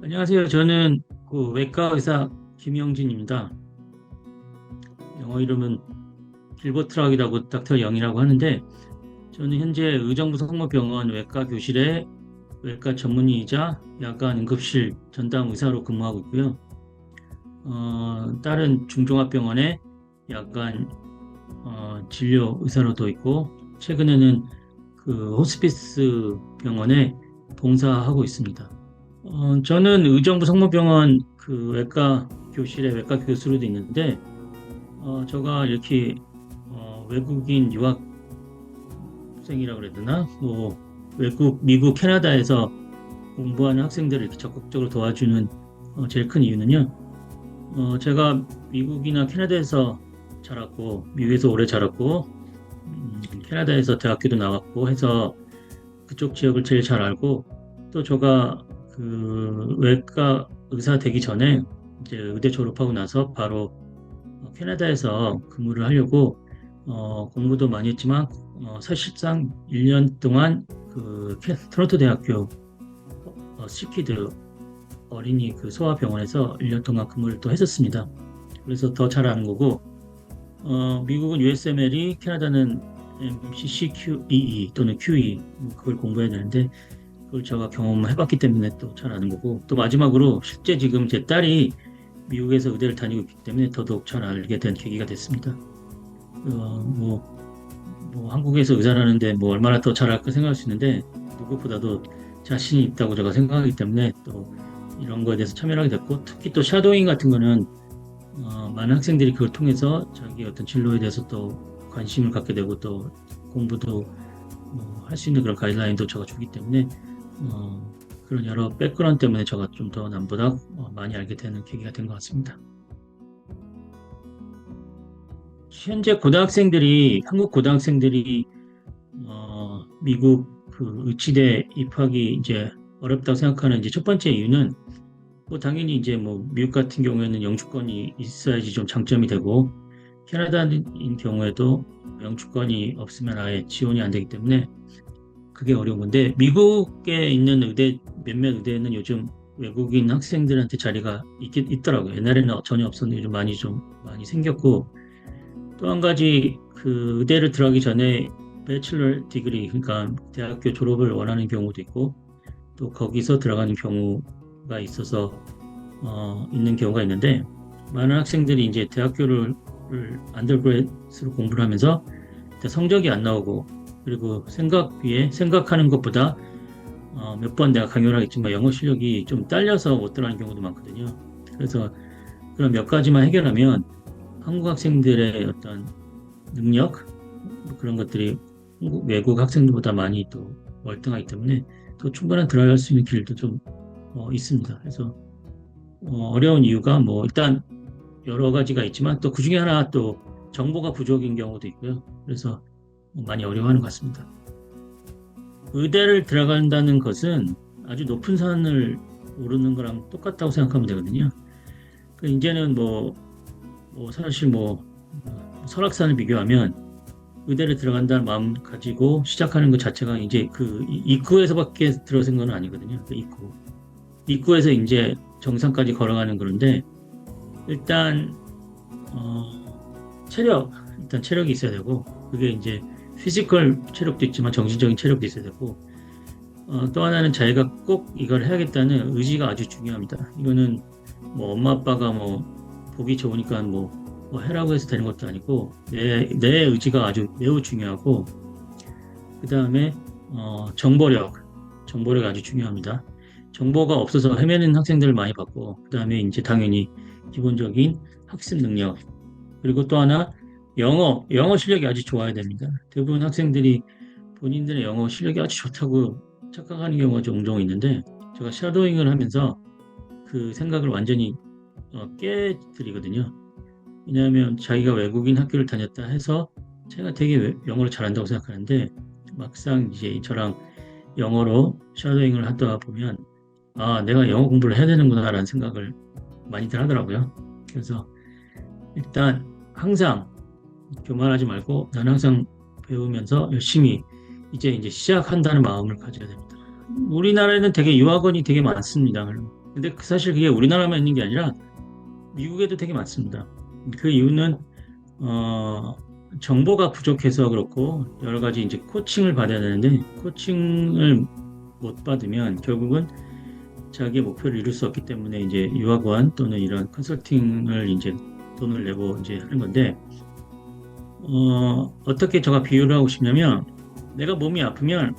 안녕하세요. 저는 그 외과 의사 김영진입니다. 영어 이름은 길버트락이라고 닥터 영이라고 하는데 저는 현재 의정부 성모병원 외과 교실의 외과 전문의이자 야간 응급실 전담 의사로 근무하고 있고요. 어, 다른 중종합병원의 야간 어, 진료 의사로도 있고 최근에는 그 호스피스 병원에 봉사하고 있습니다. 어, 저는 의정부 성모병원 그 외과 교실의 외과 교수로도 있는데, 어, 제가 이렇게 어, 외국인 유학생이라고 그래야 되나? 뭐 외국, 미국, 캐나다에서 공부하는 학생들을 이렇게 적극적으로 도와주는 어, 제일 큰 이유는요. 어, 제가 미국이나 캐나다에서 자랐고, 미국에서 오래 자랐고, 음, 캐나다에서 대학교도 나왔고 해서 그쪽 지역을 제일 잘 알고, 또 제가 그 외과 의사 되기 전에 이제 의대 졸업하고 나서 바로 어, 캐나다에서 근무를 하려고 어, 공부도 많이 했지만 어, 사실상 1년 동안 그 캐- 토론토 대학교 어, 시키드 어린이 그 소아병원에서 1년 동안 근무를 또 했었습니다. 그래서 더 잘 아는 거고 어, 미국은 USMLE, 캐나다는 MCCQEE 또는 QE 뭐 그걸 공부해야 되는데 그걸 제가 경험해봤기 때문에 또 잘 아는 거고 또 마지막으로 실제 지금 제 딸이 미국에서 의대를 다니고 있기 때문에 더더욱 잘 알게 된 계기가 됐습니다. 어, 뭐, 뭐 한국에서 의사라는데 뭐 얼마나 더 잘할까 생각할 수 있는데 누구보다도 자신이 있다고 제가 생각하기 때문에 또 이런 거에 대해서 참여를 하게 됐고 특히 또 샤도잉 같은 거는 어, 많은 학생들이 그걸 통해서 자기 어떤 진로에 대해서 또 관심을 갖게 되고 또 공부도 뭐 할수 있는 그런 가이드라인도 제가 주기 때문에 어, 그런 여러 백그라운드 때문에 제가 좀 더 남보다 어, 많이 알게 되는 계기가 된 것 같습니다. 현재 고등학생들이 한국 고등학생들이 어, 미국 그 의치대 입학이 이제 어렵다고 생각하는 이제 첫 번째 이유는 뭐 당연히 이제 뭐 미국 같은 경우에는 영주권이 있어야지 좀 장점이 되고 캐나다인 경우에도 영주권이 없으면 아예 지원이 안 되기 때문에 그게 어려운 건데 미국에 있는 의대 몇몇 의대에는 요즘 외국인 학생들한테 자리가 있긴 있더라고요. 옛날에는 전혀 없었는데 요즘 많이 좀 많이 생겼고 또 한 가지 그 의대를 들어가기 전에 배출러 디그리 그러니까 대학교 졸업을 원하는 경우도 있고 또 거기서 들어가는 경우가 있어서 어, 있는 경우가 있는데 많은 학생들이 이제 대학교를 안더그레이드로 공부를 하면서 성적이 안 나오고 그리고 생각 위에 생각하는 것보다 어, 몇 번 내가 강요를 하겠지만 영어 실력이 좀 딸려서 못 들어가는 경우도 많거든요. 그래서 그런 몇 가지만 해결하면 한국 학생들의 어떤 능력 뭐 그런 것들이 외국 학생들보다 많이 또 월등하기 때문에 또 충분한 들어갈 수 있는 길도 좀 어, 있습니다. 그래서 어, 려운 이유가 뭐 일단 여러 가지가 있지만 또 그 중에 하나 또 정보가 부족인 경우도 있고요. 그래서 많이 어려워하는 것 같습니다. 의대를 들어간다는 것은 아주 높은 산을 오르는 거랑 똑같다고 생각하면 되거든요. 그 이제는 뭐, 뭐 사실 뭐 어, 설악산을 비교하면 의대를 들어간다는 마음 가지고 시작하는 것 자체가 이제 그 입구에서밖에 들어선 건 아니거든요. 그 입구. 입구에서 이제 정상까지 걸어가는 그런데 일단 어, 체력 일단 체력이 있어야 되고 그게 이제 피지컬 체력도 있지만 정신적인 체력도 있어야 되고 어, 또 하나는 자기가 꼭 이걸 해야겠다는 의지가 아주 중요합니다. 이거는 뭐 엄마 아빠가 뭐 보기 좋으니까 뭐, 뭐 해라고 해서 되는 것도 아니고 내, 내 의지가 아주 매우 중요하고 그 다음에 어, 정보력 정보력이 아주 중요합니다. 정보가 없어서 헤매는 학생들을 많이 봤고 그 다음에 이제 당연히 기본적인 학습 능력 그리고 또 하나 영어, 영어 실력이 아주 좋아야 됩니다. 대부분 학생들이 본인들의 영어 실력이 아주 좋다고 착각하는 경우가 종종 있는데 제가 샤도잉을 하면서 그 생각을 완전히 어, 깨드리거든요. 왜냐하면 자기가 외국인 학교를 다녔다 해서 제가 되게 외- 영어를 잘한다고 생각하는데 막상 이제 저랑 영어로 샤도잉을 하다 보면 아 내가 영어 공부를 해야 되는구나라는 생각을 많이들 하더라고요. 그래서 일단 항상 교만하지 말고 나는 항상 배우면서 열심히 이제 이제 시작한다는 마음을 가져야 됩니다. 우리나라에는 되게 유학원이 되게 많습니다. 근데 그 사실 그게 우리나라만 있는 게 아니라 미국에도 되게 많습니다. 그 이유는 어, 정보가 부족해서 그렇고 여러 가지 이제 코칭을 받아야 되는데 코칭을 못 받으면 결국은 자기의 목표를 이룰 수 없기 때문에 이제 유학원 또는 이런 컨설팅을 이제 돈을 내고 이제 하는 건데 어, 어떻게 제가 비유를 하고 싶냐면 내가 몸이 아프면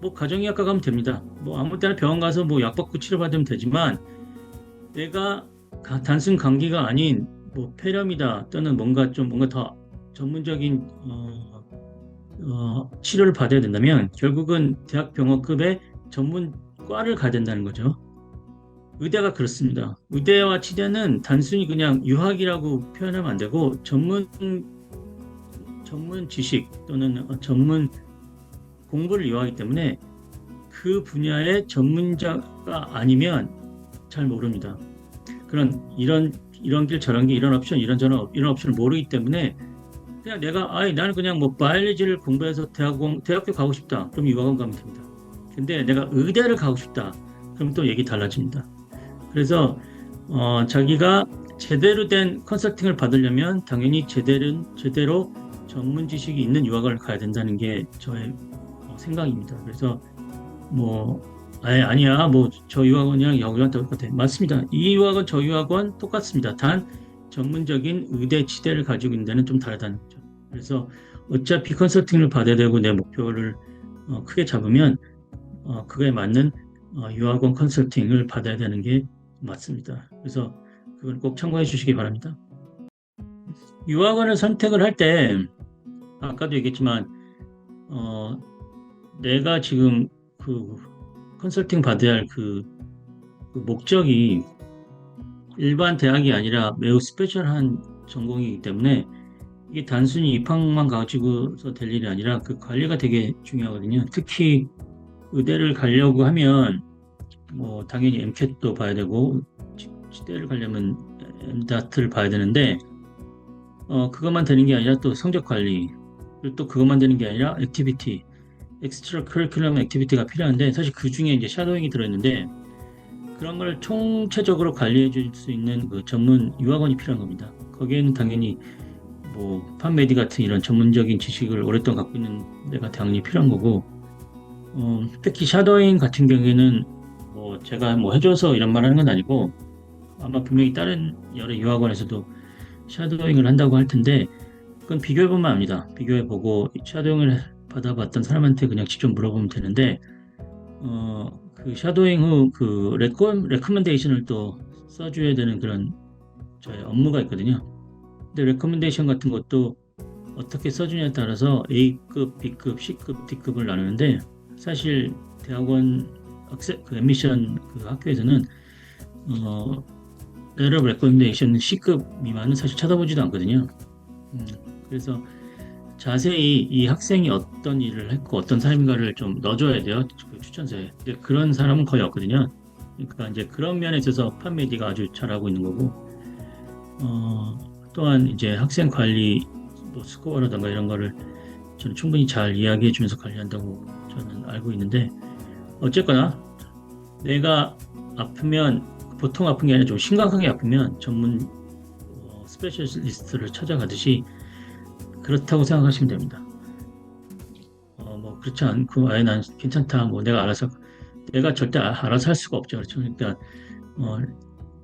뭐 가정의학과 가면 됩니다. 뭐 아무 때나 병원 가서 뭐 약 받고 치료받으면 되지만 내가 가- 단순 감기가 아닌 뭐 폐렴이다 또는 뭔가 좀 뭔가 더 전문적인 어, 어, 치료를 받아야 된다면 결국은 대학병원급의 전문과를 가야 된다는 거죠. 의대가 그렇습니다. 의대와 치대는 단순히 그냥 유학이라고 표현하면 안 되고 전문 전문 지식 또는 전문 공부를 이용하기 때문에 그 분야의 전문자가 아니면 잘 모릅니다. 그런 이런 이런 길 저런 길 이런 옵션 이런 저런 옵- 이런 옵션을 모르기 때문에 그냥 내가 아이 나는 그냥 뭐 바이올로지를 공부해서 대학원 대학교 가고 싶다. 그럼 유학원 가면 됩니다. 근데 내가 의대를 가고 싶다. 그럼 또 얘기 달라집니다. 그래서 어, 자기가 제대로 된 컨설팅을 받으려면 당연히 제대로 제대로 전문 지식이 있는 유학을 가야 된다는 게 저의 어, 생각입니다. 그래서 뭐 아예 아니야 뭐 저 유학원이랑 여기랑 똑같아 맞습니다. 이 유학원 저 유학원 똑같습니다. 단 전문적인 의대 치대를 가지고 있는 데는 좀 다르다는 거죠. 그래서 어차피 컨설팅을 받아야 되고 내 목표를 어, 크게 잡으면 어, 그거에 맞는 어, 유학원 컨설팅을 받아야 되는 게 맞습니다. 그래서 그걸 꼭 참고해 주시기 바랍니다. 유학원을 선택을 할 때 아까도 얘기했지만 어, 내가 지금 그 컨설팅 받아야 할그 목적이 일반 대학이 아니라 매우 스페셜한 전공이기 때문에 이게 단순히 입학만 가지고서 될 일이 아니라 그 관리가 되게 중요하거든요. 특히 의대를 가려고 하면 뭐 당연히 MCAT도 봐야 되고 지- 치대를 가려면 MDAT를 봐야 되는데 어 그것만 되는 게 아니라 또 성적 관리 그리고 또 그것만 되는 게 아니라 액티비티 엑스트라 커리큘럼 액티비티가 필요한데 사실 그 중에 이제 샤도잉이 들어있는데 그런 걸 총체적으로 관리해 줄 수 있는 그 전문 유학원이 필요한 겁니다. 거기에는 당연히 뭐 판메디 같은 이런 전문적인 지식을 오랫동안 갖고 있는 데가 당연히 필요한 거고 어, 특히 샤도잉 같은 경우에는 뭐 제가 뭐 해줘서 이런 말 하는 건 아니고 아마 분명히 다른 여러 유학원에서도 샤도잉을 한다고 할 텐데 그건 비교해보면 압니다. 비교해보고 샤도잉을 받아봤던 사람한테 그냥 직접 물어보면 되는데 어, 그 샤도잉 후 그 레코, 레코멘데이션을 또 써줘야 되는 그런 저의 업무가 있거든요. 근데 레코멘데이션 같은 것도 어떻게 써주냐에 따라서 A급, B급, C급, D급을 나누는데 사실 대학원 학생 그 애미션 그 학교에서는 어 레러 레코멘데이션 C급 미만은 사실 쳐다보지도 않거든요. 음, 그래서 자세히 이 학생이 어떤 일을 했고 어떤 삶인가를 좀 넣어줘야 돼요. 그 추천서에. 근데 그런 사람은 거의 없거든요. 그러니까 이제 그런 면에 있어서 판메디가 아주 잘하고 있는 거고, 어, 또한 이제 학생 관리, 뭐 스코어라든가 이런 거를 저는 충분히 잘 이야기해 주면서 관리한다고 저는 알고 있는데, 어쨌거나 내가 아프면 보통 아픈 게 아니라 좀 심각하게 아프면 전문 어, 스페셜리스트를 찾아가듯이 그렇다고 생각하시면 됩니다. 어, 뭐 그렇지 않고 아예 난 괜찮다 뭐 내가 알아서 내가 절대 아- 알아서 할 수가 없죠. 그렇죠. 그러니까 어,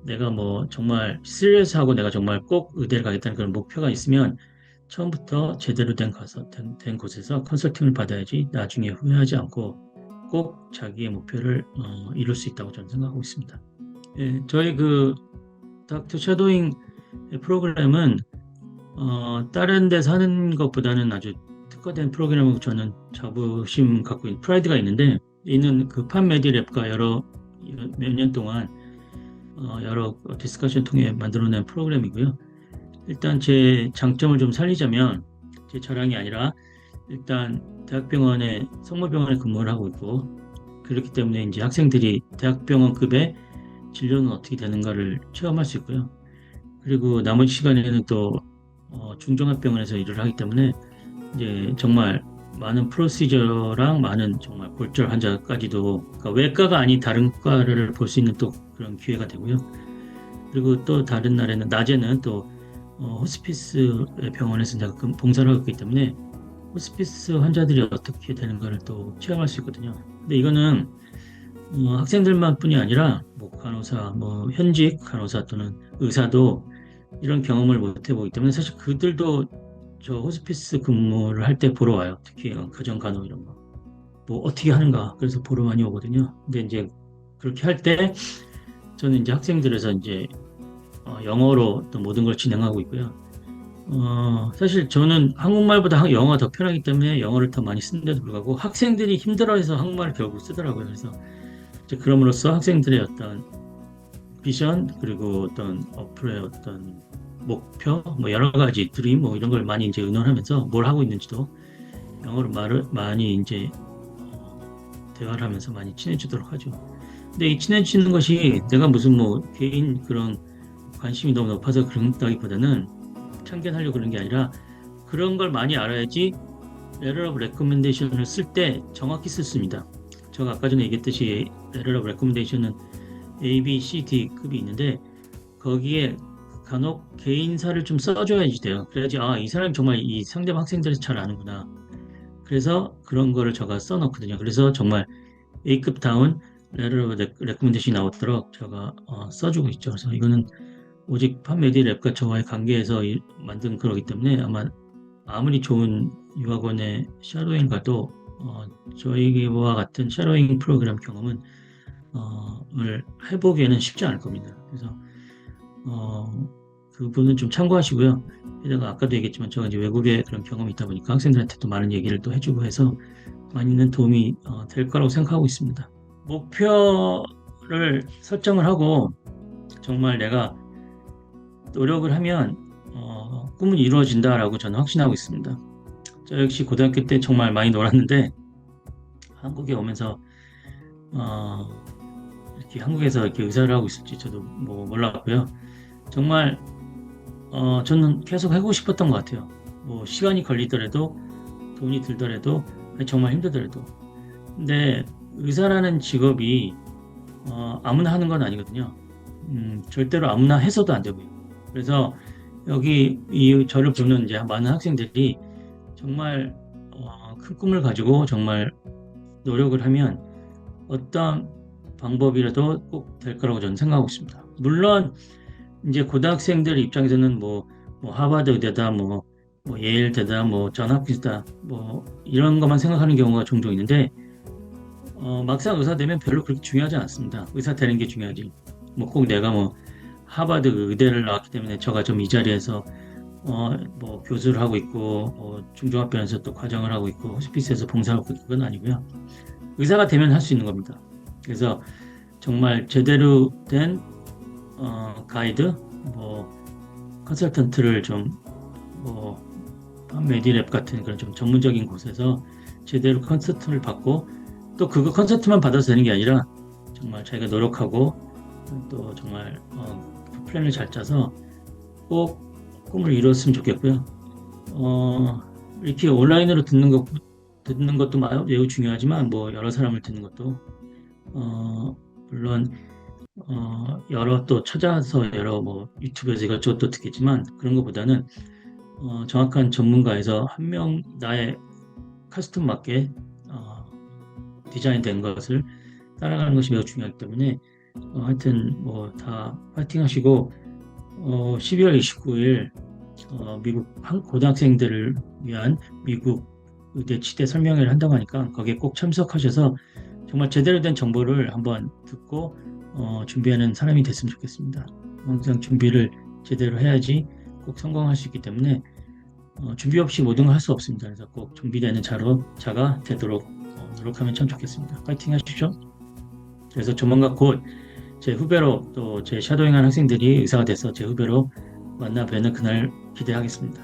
내가 뭐 정말 시리어스하고 내가 정말 꼭 의대를 가겠다는 그런 목표가 있으면 처음부터 제대로 된 가서 된, 된 곳에서 컨설팅을 받아야지 나중에 후회하지 않고 꼭 자기의 목표를 어, 이룰 수 있다고 저는 생각하고 있습니다. 예, 저희 그 닥터 샤도잉 프로그램은 어, 다른 데서 하는 것보다는 아주 특화된 프로그램으로 저는 자부심 갖고 있는 프라이드가 있는데 이는 그 판메디랩과 여러 몇 년 동안 어, 여러 디스커션 통해 만들어낸 프로그램이고요. 일단 제 장점을 좀 살리자면 제 자랑이 아니라 일단 대학병원에 성모병원에 근무를 하고 있고 그렇기 때문에 이제 학생들이 대학병원급의 진료는 어떻게 되는가를 체험할 수 있고요. 그리고 나머지 시간에는 또 어, 중종합병원에서 일을 하기 때문에 이제 정말 많은 프로시저랑 많은 정말 골절 환자까지도 그러니까 외과가 아닌 다른 과를 볼 수 있는 또 그런 기회가 되고요. 그리고 또 다른 날에는 낮에는 또 어, 호스피스 병원에서 제가 그 봉사를 하고 있기 때문에 호스피스 환자들이 어떻게 되는가를 또 체험할 수 있거든요. 근데 이거는 어, 학생들만 뿐이 아니라 뭐 간호사, 뭐 현직 간호사 또는 의사도 이런 경험을 못 해보기 때문에 사실 그들도 저 호스피스 근무를 할 때 보러 와요. 특히 가정 간호 이런 거. 뭐 어떻게 하는가 그래서 보러 많이 오거든요. 근데 이제 그렇게 할 때 저는 이제 학생들에서 이제 어, 영어로 또 모든 걸 진행하고 있고요. 어, 사실 저는 한국말보다 한- 영어가 더 편하기 때문에 영어를 더 많이 쓰는데도 불구하고 학생들이 힘들어해서 한국말을 결국 쓰더라고요. 그래서 이제 그럼으로써 학생들의 어떤 비전 그리고 어떤 어플의 어떤 목표 뭐 여러 가지 드림 뭐 이런 걸 많이 이제 의논하면서 뭘 하고 있는지도 영어로 말을 많이 이제 어, 대화를 하면서 많이 친해지도록 하죠. 근데 이 친해지는 것이 내가 무슨 뭐 개인 그런 관심이 너무 높아서 그런다기보다는 참견하려고 그런 게 아니라 그런 걸 많이 알아야지 레터 오브 레코멘데이션을 쓸 때 정확히 쓸습니다. 제가 아까 전에 얘기했듯이 레터 오브 레코멘데이션은 A, B, C, D급이 있는데 거기에 간혹 개인사를 좀 써줘야지 돼요. 그래야지 아 이 사람이 정말 이 상대방 학생들을 잘 아는구나. 그래서 그런 거를 제가 써놓거든요. 그래서 정말 A급 다운 오브 레코멘데이션이 나오도록 제가 어, 써주고 있죠. 그래서 이거는 오직 판메디 랩과 저와의 관계에서 이- 만든 그러기 때문에 아마 아무리 좋은 유학원의 샤도잉 가도 어, 저희와 같은 샤도잉 프로그램 경험은 어, 을 해보기에는 쉽지 않을 겁니다. 그래서 어, 그분은 좀 참고하시고요. 게다가 아까도 얘기했지만 제가 이제 외국에 그런 경험이 있다 보니까 학생들한테 또 많은 얘기를 또 해주고 해서 많이는 도움이 어, 될 거라고 생각하고 있습니다. 목표를 설정을 하고 정말 내가 노력을 하면 어, 꿈은 이루어진다라고 저는 확신하고 있습니다. 저 역시 고등학교 때 정말 많이 놀았는데 한국에 오면서 어, 한국에서 이렇게 의사를 하고 있을지 저도 뭐 몰랐고요. 정말 어, 저는 계속 하고 싶었던 것 같아요. 뭐 시간이 걸리더라도 돈이 들더라도 정말 힘들더라도. 근데 의사라는 직업이 어, 아무나 하는 건 아니거든요. 음, 절대로 아무나 해서도 안 되고요. 그래서 여기 이 저를 보는 이제 많은 학생들이 정말 어, 큰 꿈을 가지고 정말 노력을 하면 어떤 방법이라도 꼭 될 거라고 저는 생각하고 있습니다. 물론 이제 고등학생들 입장에서는 뭐, 뭐 하버드 의대다, 뭐, 뭐 예일대다, 뭐 전학비스다, 뭐 이런 것만 생각하는 경우가 종종 있는데 어, 막상 의사 되면 별로 그렇게 중요하지 않습니다. 의사 되는 게 중요하지. 뭐 꼭 내가 뭐 하버드 의대를 나왔기 때문에 저가 좀 이 자리에서 어, 뭐 교수를 하고 있고 뭐 중종합병원에서 또 과정을 하고 있고 호스피스에서 봉사하고 있고 그건 아니고요. 의사가 되면 할 수 있는 겁니다. 그래서 정말 제대로 된 어, 가이드, 뭐 컨설턴트를 좀뭐 메디랩 같은 그런 좀 전문적인 곳에서 제대로 컨설트를 받고 또 그거 컨설트만 받아서 되는 게 아니라 정말 자기가 노력하고 또 정말 어, 그 플랜을 잘 짜서 꼭 꿈을 이뤘으면 좋겠고요. 어, 이렇게 온라인으로 듣는 것 듣는 것도 마- 매우 중요하지만 뭐 여러 사람을 듣는 것도 어, 물론 어, 여러 또 찾아서 여러 뭐 유튜브에서 이것저것 또 듣겠지만 그런 것보다는 어, 정확한 전문가에서 한 명 나의 커스텀 맞게 어, 디자인된 것을 따라가는 것이 매우 중요하기 때문에 어, 하여튼 뭐 다 파이팅 하시고 어, 12월 29일 어, 미국 한- 고등학생들을 위한 미국 의대 치대 설명회를 한다고 하니까 거기에 꼭 참석하셔서 정말 제대로 된 정보를 한번 듣고 어, 준비하는 사람이 됐으면 좋겠습니다. 항상 준비를 제대로 해야지 꼭 성공할 수 있기 때문에 어, 준비 없이 모든 걸 할 수 없습니다. 그래서 꼭 준비되는 자로 자가 되도록 어, 노력하면 참 좋겠습니다. 파이팅 하십시오. 그래서 조만간 곧 제 후배로 또 제 샤도잉한 학생들이 의사가 돼서 제 후배로 만나 뵈는 그날 기대하겠습니다.